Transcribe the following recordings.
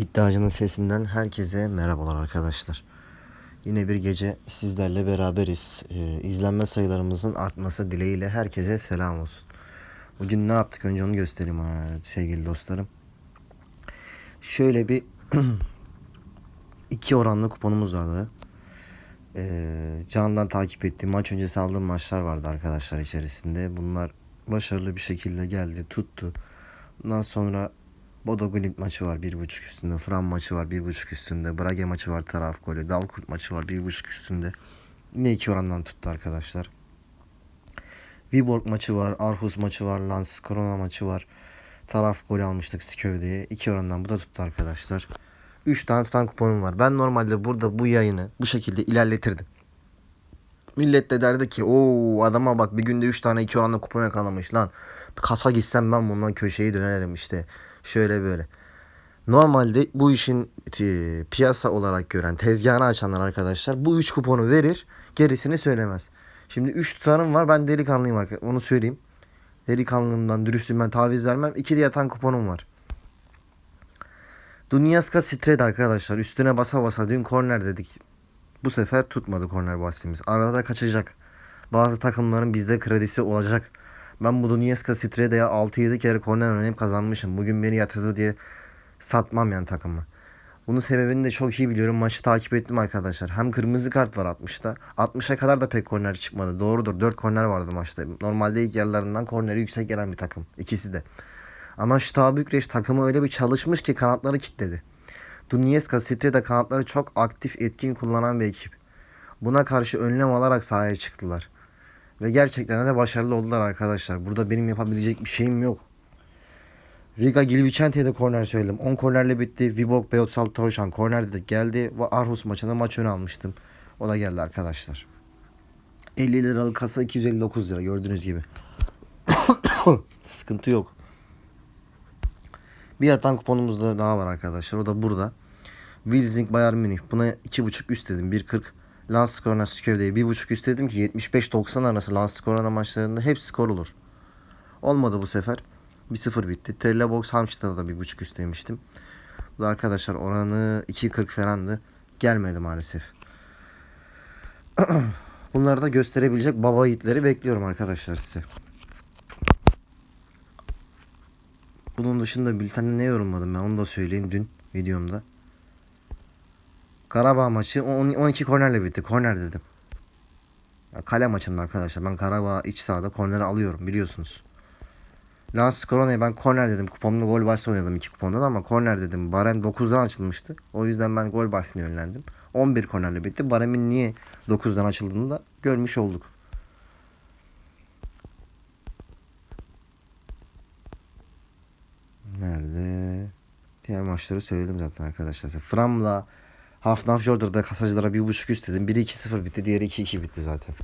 İddiacının sesinden herkese merhabalar arkadaşlar. Yine bir gece sizlerle beraberiz. Ee, izlenme sayılarımızın artması dileğiyle herkese selam olsun. Bugün ne yaptık önce onu göstereyim sevgili dostlarım. Şöyle bir iki oranlı kuponumuz vardı. Ee, candan takip ettiğim maç öncesi aldığım maçlar vardı arkadaşlar içerisinde. Bunlar başarılı bir şekilde geldi, tuttu. Bundan sonra Bodo Glimt maçı var 1.5 üstünde. Fram maçı var 1.5 üstünde. Brage maçı var taraf golü. Dalkurt maçı var 1.5 üstünde. Yine iki orandan tuttu arkadaşlar. Viborg maçı var. Arhus maçı var. Lans Korona maçı var. Taraf golü almıştık Skövde'ye. İki orandan bu da tuttu arkadaşlar. 3 tane tutan kuponum var. Ben normalde burada bu yayını bu şekilde ilerletirdim. Millet de derdi ki o adama bak bir günde 3 tane 2 oranla kupon yakalamış lan. Kasa gitsem ben bundan köşeyi dönerim işte. Şöyle böyle. Normalde bu işin e, piyasa olarak gören tezgahını açanlar arkadaşlar bu 3 kuponu verir gerisini söylemez. Şimdi 3 tutarım var ben delikanlıyım arkadaşlar onu söyleyeyim. Delikanlılığımdan dürüstlüğümden taviz vermem. 2 de yatan kuponum var. Dunyaska Stred arkadaşlar üstüne basa basa dün korner dedik. Bu sefer tutmadı korner bahsimiz. Arada kaçacak. Bazı takımların bizde kredisi olacak. Ben bu Dunyaska Streda'ya 6-7 kere korner oynayıp kazanmışım. Bugün beni yatırdı diye satmam yani takımı. Bunun sebebini de çok iyi biliyorum. Maçı takip ettim arkadaşlar. Hem kırmızı kart var 60'ta. 60'a kadar da pek korner çıkmadı. Doğrudur. 4 korner vardı maçta. Normalde ilk yarılarından korneri yüksek gelen bir takım. İkisi de. Ama Steaua Bükreş takımı öyle bir çalışmış ki kanatları kilitledi. Dunyeska Streda kanatları çok aktif etkin kullanan bir ekip. Buna karşı önlem alarak sahaya çıktılar. Ve gerçekten de başarılı oldular arkadaşlar. Burada benim yapabilecek bir şeyim yok. Riga Gilvicente'ye de korner söyledim. 10 kornerle bitti. Vibok Beyotsal Torşan korner dedi. Geldi ve Arhus maçında maç önü almıştım. O da geldi arkadaşlar. 50 liralık kasa 259 lira gördüğünüz gibi. Sıkıntı yok. Bir yatan kuponumuz da daha var arkadaşlar. O da burada. Wilsing Bayern Münih. Buna 2.5 üst dedim. 1.40. Lans Korona Skövde'ye 1.5 üst dedim ki 75-90 arası Lans Korona maçlarında hep skor olur. Olmadı bu sefer. 1-0 bitti. Trella Box Hamstad'a da 1.5 üst demiştim. Bu da arkadaşlar oranı 2.40 falandı. Gelmedi maalesef. Bunları da gösterebilecek baba yiğitleri bekliyorum arkadaşlar size. Bunun dışında bültende ne yorumladım ben onu da söyleyeyim dün videomda. Karabağ maçı 10 12 kornerle bitti. Korner dedim. Ya kale maçında arkadaşlar. Ben Karabağ iç sahada korneri alıyorum biliyorsunuz. Lans Korona'ya ben korner dedim. Kupomda gol bahsi oynadım iki kuponda da ama korner dedim. Barem 9'dan açılmıştı. O yüzden ben gol bahsine yönlendim. 11 kornerle bitti. Barem'in niye 9'dan açıldığını da görmüş olduk. Nerede? Diğer maçları söyledim zaten arkadaşlar. Fram'la Hafnaf Jordar'da kasacılara bir buçuk üst dedim. Biri 2-0 bitti. Diğeri 2-2 bitti zaten.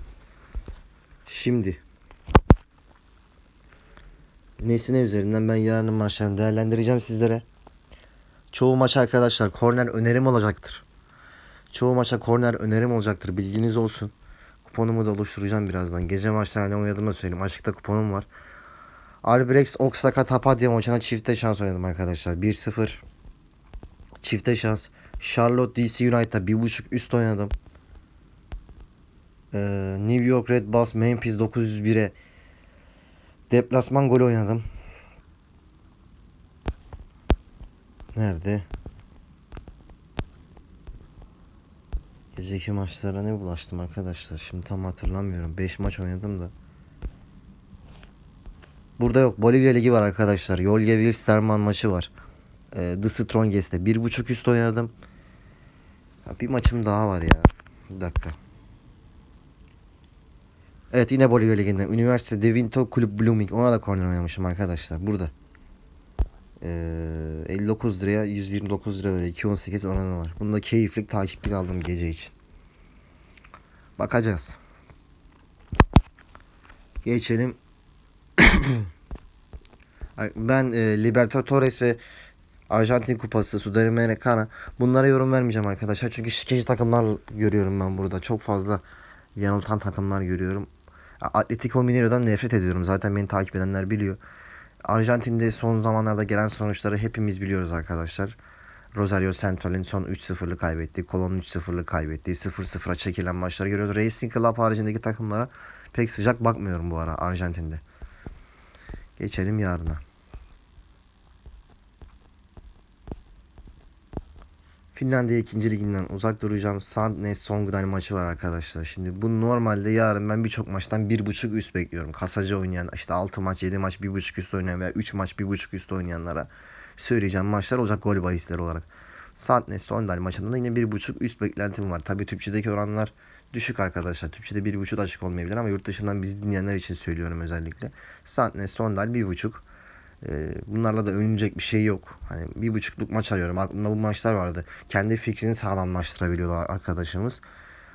Şimdi Nesine üzerinden ben yarının maçlarını değerlendireceğim sizlere. Çoğu maç arkadaşlar korner önerim olacaktır. Çoğu maça korner önerim olacaktır. Bilginiz olsun. Kuponumu da oluşturacağım birazdan. Gece maçlarına ne oynadığımı söyleyeyim. Açıkta kuponum var. Albrecht Oksaka Tapadya maçına çifte şans oynadım arkadaşlar. 1-0 çifte şans. Charlotte DC United'a 1.5 üst oynadım. Ee, New York Red Bulls Memphis 901'e deplasman golü oynadım. Nerede? Geceki maçlara ne bulaştım arkadaşlar? Şimdi tam hatırlamıyorum. 5 maç oynadım da. Burada yok. Bolivya Ligi var arkadaşlar. Yolge Wilstermann maçı var. Ee, The Strongest'te. 1.5 üst oynadım. Ya bir maçım daha var ya. Bir dakika. Evet yine Bolivya Ligi'nde. Üniversite De Vinto Kulüp Blooming. Ona da korner oynamışım arkadaşlar. Burada. Ee, 59 liraya 129 lira böyle 2.18 oranı var. Bunda keyiflik takiplik aldım gece için. Bakacağız. Geçelim. ben e, Libertadores ve Arjantin Kupası, Sudamericana bunlara yorum vermeyeceğim arkadaşlar. Çünkü şikeci takımlar görüyorum ben burada. Çok fazla yanıltan takımlar görüyorum. Atletico Mineiro'dan nefret ediyorum. Zaten beni takip edenler biliyor. Arjantin'de son zamanlarda gelen sonuçları hepimiz biliyoruz arkadaşlar. Rosario Central'in son 3-0'lı kaybettiği, Colon'un 3-0'lı kaybettiği, 0-0'a çekilen maçları görüyoruz. Racing Club haricindeki takımlara pek sıcak bakmıyorum bu ara Arjantin'de. Geçelim yarına. Finlandiya 2. liginden uzak duracağım. Sandnes Songdal maçı var arkadaşlar. Şimdi bu normalde yarın ben birçok maçtan 1.5 üst bekliyorum. Kasacı oynayan işte 6 maç 7 maç 1.5 üst oynayan veya 3 maç 1.5 üst oynayanlara söyleyeceğim maçlar olacak gol bahisleri olarak. Sandnes Songdal maçında da yine 1.5 üst beklentim var. Tabi Türkçedeki oranlar düşük arkadaşlar. Türkçede 1.5 açık olmayabilir ama yurt dışından bizi dinleyenler için söylüyorum özellikle. Sandnes Songdal 1.5 ee, bunlarla da övünecek bir şey yok. Hani bir buçukluk maç arıyorum. Aklımda bu maçlar vardı. Kendi fikrini sağlamlaştırabiliyorlar arkadaşımız.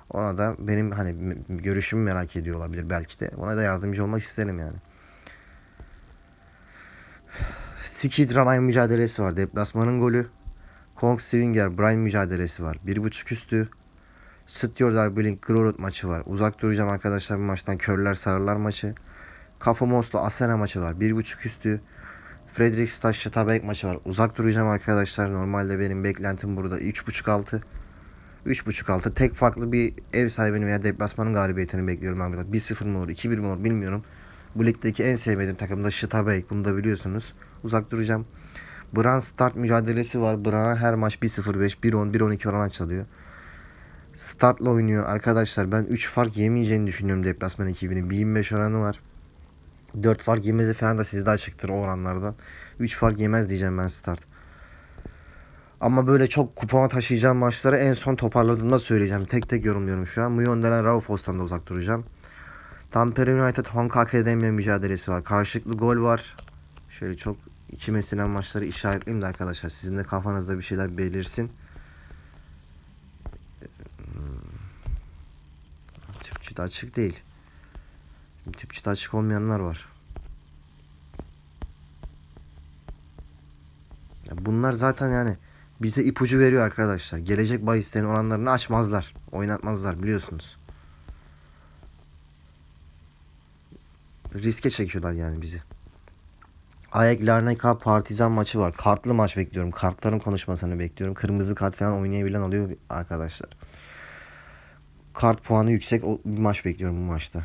Ona da benim hani görüşümü merak ediyor olabilir belki de. Ona da yardımcı olmak isterim yani. Skid Ranay mücadelesi var. Deplasmanın golü. Kong Swinger Brian mücadelesi var. Bir buçuk üstü. Stjordal Blink Grorud maçı var. Uzak duracağım arkadaşlar bu maçtan. Körler Sarılar maçı. Kafa Moslu Asena maçı var. Bir buçuk üstü. Fredrik Şatabek maçı var. Uzak duracağım arkadaşlar. Normalde benim beklentim burada 3.5 altı. 3.5 altı. Tek farklı bir ev sahibinin veya deplasmanın galibiyetini bekliyorum ben burada. 1-0 mı olur, 2-1 mi olur bilmiyorum. Bu ligdeki en sevmediğim takım da Şatabek. Bunu da biliyorsunuz. Uzak duracağım. Bran start mücadelesi var. Bran'a her maç 1-0-5, 1-10, 1-12 oran açılıyor. Startla oynuyor arkadaşlar. Ben 3 fark yemeyeceğini düşünüyorum deplasman ekibinin. 1.25 oranı var. 4 fark yemezi falan da sizde açıktır o oranlardan. 3 fark yemez diyeceğim ben start. Ama böyle çok kupona taşıyacağım maçları en son toparladığımda söyleyeceğim. Tek tek yorumluyorum şu an. Muyon denen Raufos'tan da uzak duracağım. Tampere United Honka Akademi mücadelesi var. Karşılıklı gol var. Şöyle çok içime sinen maçları işaretleyeyim de arkadaşlar. Sizin de kafanızda bir şeyler belirsin. Hmm. Türkçe'de açık değil. Türkçe'de açık olmayanlar var. Ya bunlar zaten yani bize ipucu veriyor arkadaşlar. Gelecek bahislerin oranlarını açmazlar. Oynatmazlar biliyorsunuz. Riske çekiyorlar yani bizi. Ayak Larnaca Partizan maçı var. Kartlı maç bekliyorum. Kartların konuşmasını bekliyorum. Kırmızı kart falan oynayabilen oluyor arkadaşlar. Kart puanı yüksek bir maç bekliyorum bu maçta.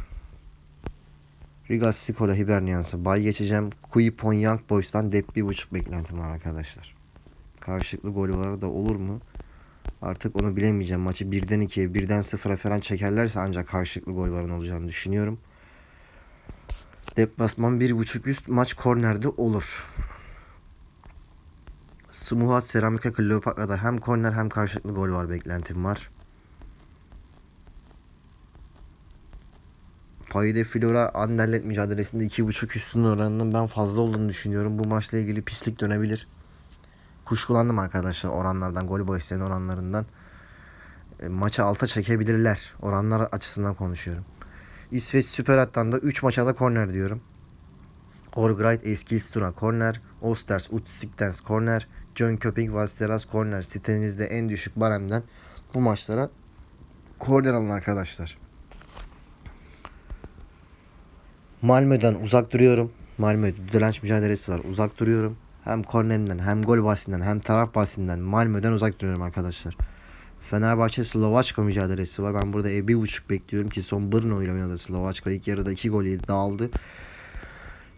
Riga Sikola Hibernians'a bay geçeceğim. Kuipon Young Boys'tan dep bir buçuk beklentim var arkadaşlar. Karşılıklı golü da olur mu? Artık onu bilemeyeceğim. Maçı birden ikiye, birden sıfıra falan çekerlerse ancak karşılıklı gol varın olacağını düşünüyorum. Deplasman bir buçuk üst maç kornerde olur. Smuhat Seramika Kleopatra'da hem korner hem karşılıklı gol var beklentim var. Paide Flora Anderlet mücadelesinde 2.5 üstün oranının ben fazla olduğunu düşünüyorum. Bu maçla ilgili pislik dönebilir. Kuşkulandım arkadaşlar oranlardan, gol bahislerin oranlarından. E, maçı alta çekebilirler. Oranlar açısından konuşuyorum. İsveç Süper At'tan da 3 maça da korner diyorum. Orgreit Eskilstuna korner, Osters Utsiktens korner, John Köping Valsteras korner. Sitenizde en düşük baremden bu maçlara korner alın arkadaşlar. Malmö'den uzak duruyorum. Malmö direnç mücadelesi var. Uzak duruyorum. Hem kornerinden hem gol bahsinden hem taraf bahsinden Malmö'den uzak duruyorum arkadaşlar. Fenerbahçe Slovaçka mücadelesi var. Ben burada e, bir buçuk bekliyorum ki son Brno ile oynadı Slovaçka. İlk yarıda iki gol yedi dağıldı.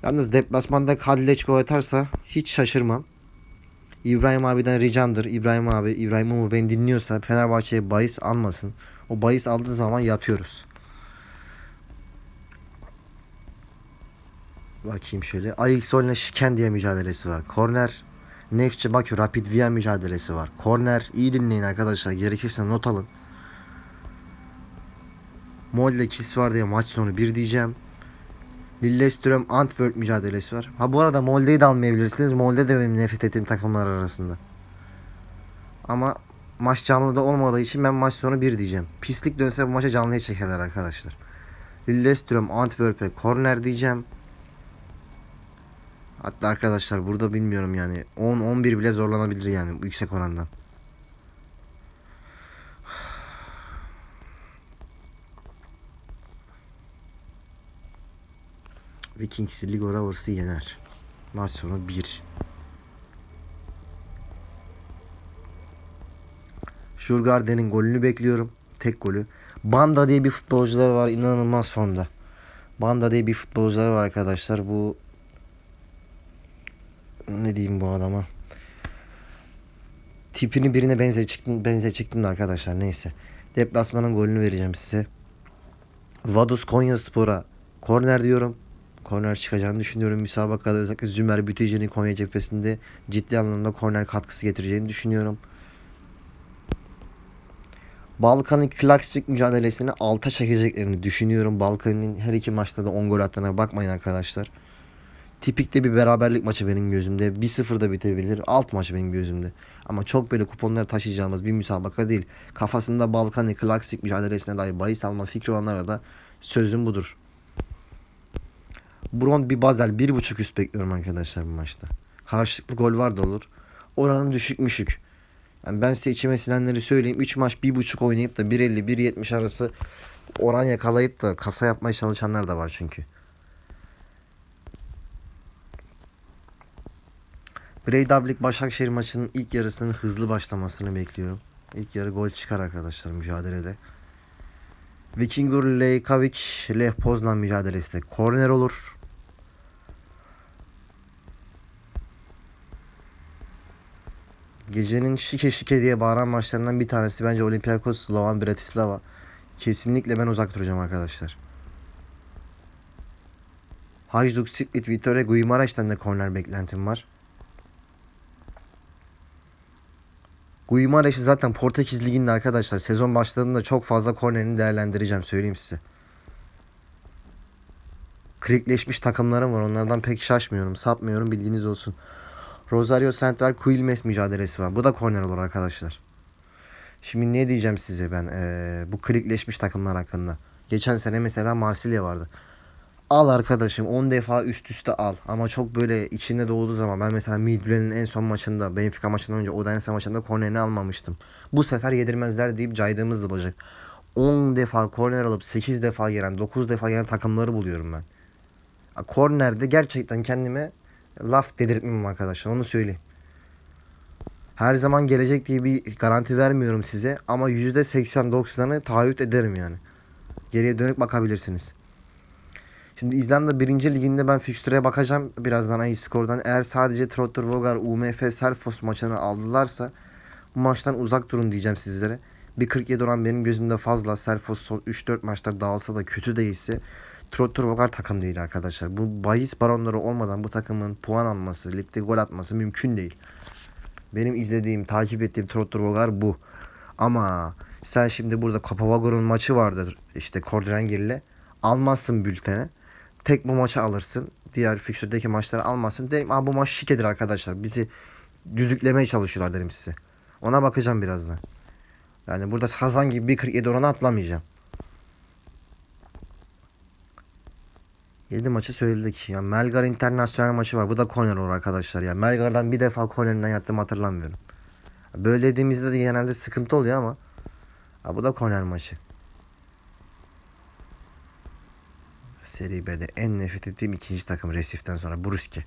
Yalnız deplasmanda Kadleç gol atarsa hiç şaşırmam. İbrahim abiden ricamdır. İbrahim abi, İbrahim Umur beni dinliyorsa Fenerbahçe'ye bahis almasın. O bahis aldığı zaman yatıyoruz. Bakayım şöyle. Ayıksol'le Şikendiye mücadelesi var. Korner. Nefçi Bakü Rapid Via mücadelesi var. Korner. İyi dinleyin arkadaşlar. Gerekirse not alın. Molde Kis var diye maç sonu bir diyeceğim. Lillestrøm Antwerp mücadelesi var. Ha bu arada Molde'yi de almayabilirsiniz. Molde de benim nefret ettiğim takımlar arasında. Ama maç canlıda olmadığı için ben maç sonu bir diyeceğim. Pislik dönse bu maça canlıya çekerler arkadaşlar. Lillestrøm Antwerp'e korner diyeceğim. Hatta arkadaşlar burada bilmiyorum yani 10-11 bile zorlanabilir yani bu yüksek orandan. Vikings Ligo Rovers'ı yener. Maç sonu 1. Jurgarden'in golünü bekliyorum. Tek golü. Banda diye bir futbolcular var inanılmaz formda. Banda diye bir futbolcular var arkadaşlar. Bu ne diyeyim bu adama? Tipini birine benze çıktım, benze çıktım da arkadaşlar neyse. Deplasmanın golünü vereceğim size. Vaduz Konya Spor'a korner diyorum. Korner çıkacağını düşünüyorum. Müsabakada özellikle Zümer Bütücü'nün Konya cephesinde ciddi anlamda korner katkısı getireceğini düşünüyorum. Balkan'ın klasik mücadelesini alta çekeceklerini düşünüyorum. Balkan'ın her iki maçta da 10 gol attığına bakmayın arkadaşlar. Tipikte bir beraberlik maçı benim gözümde. 1-0 da bitebilir. Alt maç benim gözümde. Ama çok böyle kuponları taşıyacağımız bir müsabaka değil. Kafasında Balkan'ın klasik mücadelesine dair bahis alma fikri olanlara da sözüm budur. Bron bir bazel 1.5 üst bekliyorum arkadaşlar bu maçta. Karşılıklı gol var da olur. Oranın düşük müşük. Yani ben size içime sinenleri söyleyeyim. 3 maç 1.5 oynayıp da 1.50-1.70 arası oran yakalayıp da kasa yapmaya çalışanlar da var çünkü. Breidablik Başakşehir maçının ilk yarısının hızlı başlamasını bekliyorum. İlk yarı gol çıkar arkadaşlar mücadelede. Vikingur Lejkavik Leh Poznan mücadelesi de korner olur. Gecenin şike şike diye bağıran maçlarından bir tanesi bence Olympiakos Slovan Bratislava. Kesinlikle ben uzak duracağım arkadaşlar. Hajduk Split Vitória Guimaraş'tan da korner beklentim var. Guimaraş'ı zaten Portekiz Ligi'nde arkadaşlar sezon başladığında çok fazla kornerini değerlendireceğim söyleyeyim size. Krikleşmiş takımlarım var onlardan pek şaşmıyorum sapmıyorum bilginiz olsun. Rosario Central Quilmes mücadelesi var. Bu da korner olur arkadaşlar. Şimdi ne diyeceğim size ben ee, bu klikleşmiş takımlar hakkında. Geçen sene mesela Marsilya vardı. Al arkadaşım 10 defa üst üste al. Ama çok böyle içinde doğduğu zaman ben mesela Midland'in en son maçında Benfica maçından önce Odense maçında kornerini almamıştım. Bu sefer yedirmezler deyip caydığımız da olacak. 10 defa korner alıp 8 defa yeren 9 defa yeren takımları buluyorum ben. Kornerde gerçekten kendime laf dedirtmem arkadaşlar onu söyleyeyim. Her zaman gelecek diye bir garanti vermiyorum size ama %80-90'ı taahhüt ederim yani. Geriye dönük bakabilirsiniz. Şimdi İzlanda 1. liginde ben fikstüre bakacağım birazdan ay skordan. Eğer sadece Trotter Vogar, UMF, Selfos maçını aldılarsa bu maçtan uzak durun diyeceğim sizlere. Bir 47 oran benim gözümde fazla. Selfos son 3-4 maçlar dağılsa da kötü değilse Trotter Vogar takım değil arkadaşlar. Bu bahis baronları olmadan bu takımın puan alması, ligde gol atması mümkün değil. Benim izlediğim, takip ettiğim Trotter Vogar bu. Ama sen şimdi burada Kopavagor'un maçı vardır işte Kordrengir'le. Almazsın bültene. Tek bu maçı alırsın. Diğer fikstürdeki maçları almazsın. Derim Aa, bu maç şikedir arkadaşlar. Bizi düdüklemeye çalışıyorlar derim size. Ona bakacağım birazdan. Yani burada Sazan gibi bir 47 oranı atlamayacağım. 7 maçı söyledik. Ya Melgar Internasyonel maçı var. Bu da korner olur arkadaşlar. Ya Melgar'dan bir defa kornerinden yattığımı hatırlamıyorum. Böyle dediğimizde de genelde sıkıntı oluyor ama. Ha, bu da korner maçı. Seri B'de en nefret ettiğim ikinci takım Resif'ten sonra Bruski.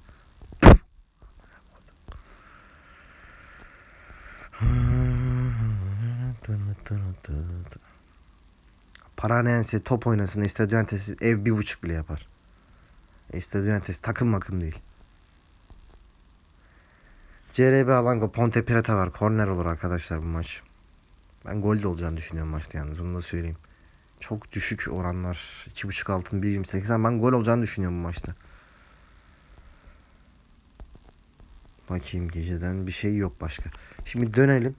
Paranense top oynasın. Estadiyantes ev bir buçuk bile yapar. Estadiyantes takım makım değil. CRB Alango Ponte Preta var. Korner olur arkadaşlar bu maç. Ben gol de olacağını düşünüyorum maçta yalnız. Onu da söyleyeyim. Çok düşük oranlar. 2.5 altın 1.28. Ben gol olacağını düşünüyorum bu maçta. Bakayım geceden bir şey yok başka. Şimdi dönelim.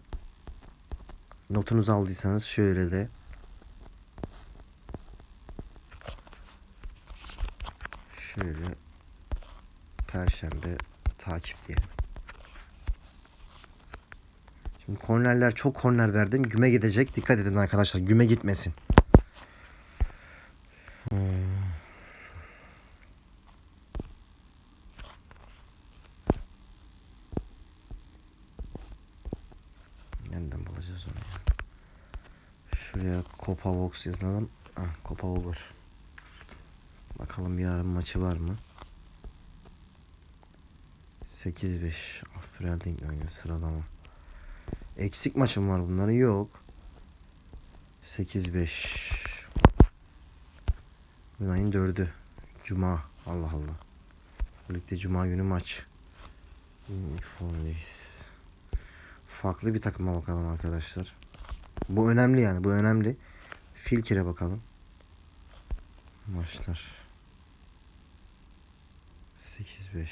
Notunuzu aldıysanız şöyle de şöyle perşembe takip diyelim. Şimdi kornerler çok korner verdim. Güme gidecek. Dikkat edin arkadaşlar. Güme gitmesin. Nereden bulacağız onu ya? Şuraya Copa Vox yazalım. Ah Copa olur. Bakalım yarın maçı var mı? 8-5 After oynuyor sıralama. Eksik maçım var bunların yok. 8-5. Bugün ayın 4'ü. Cuma. Allah Allah. Birlikte Cuma günü maç. Inform'deyiz. Farklı bir takıma bakalım arkadaşlar. Bu önemli yani. Bu önemli. Filkir'e bakalım. Maçlar. 8-5.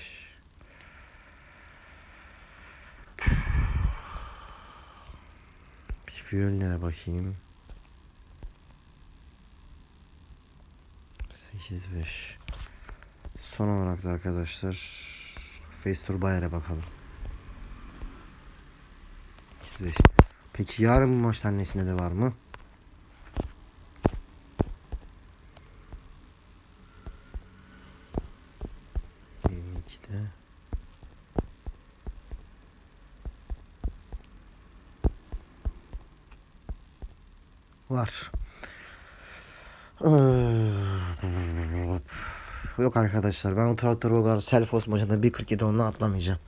Bir Fjölner'e bakayım. 8-5. Son olarak da arkadaşlar Festur Bayer'e bakalım. 8-5. Peki yarın bu maçlar nesine de var mı? Var. Yok arkadaşlar ben o traktör Rogar Selfos maçında 1.47 onunla atlamayacağım.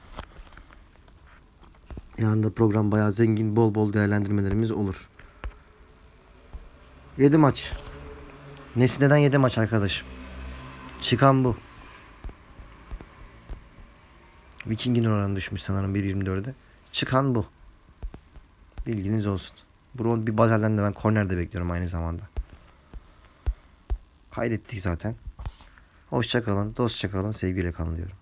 Yarın da program bayağı zengin bol bol değerlendirmelerimiz olur. 7 maç. Nesne'den 7 maç arkadaşım. Çıkan bu. Viking'in oranı düşmüş sanırım 1.24'e. Çıkan bu. Bilginiz olsun. Bunu bir Bazel'den de ben kornerde bekliyorum aynı zamanda. Kaydettik zaten. Hoşça kalın, dostça kalın, sevgiyle kalın diyorum.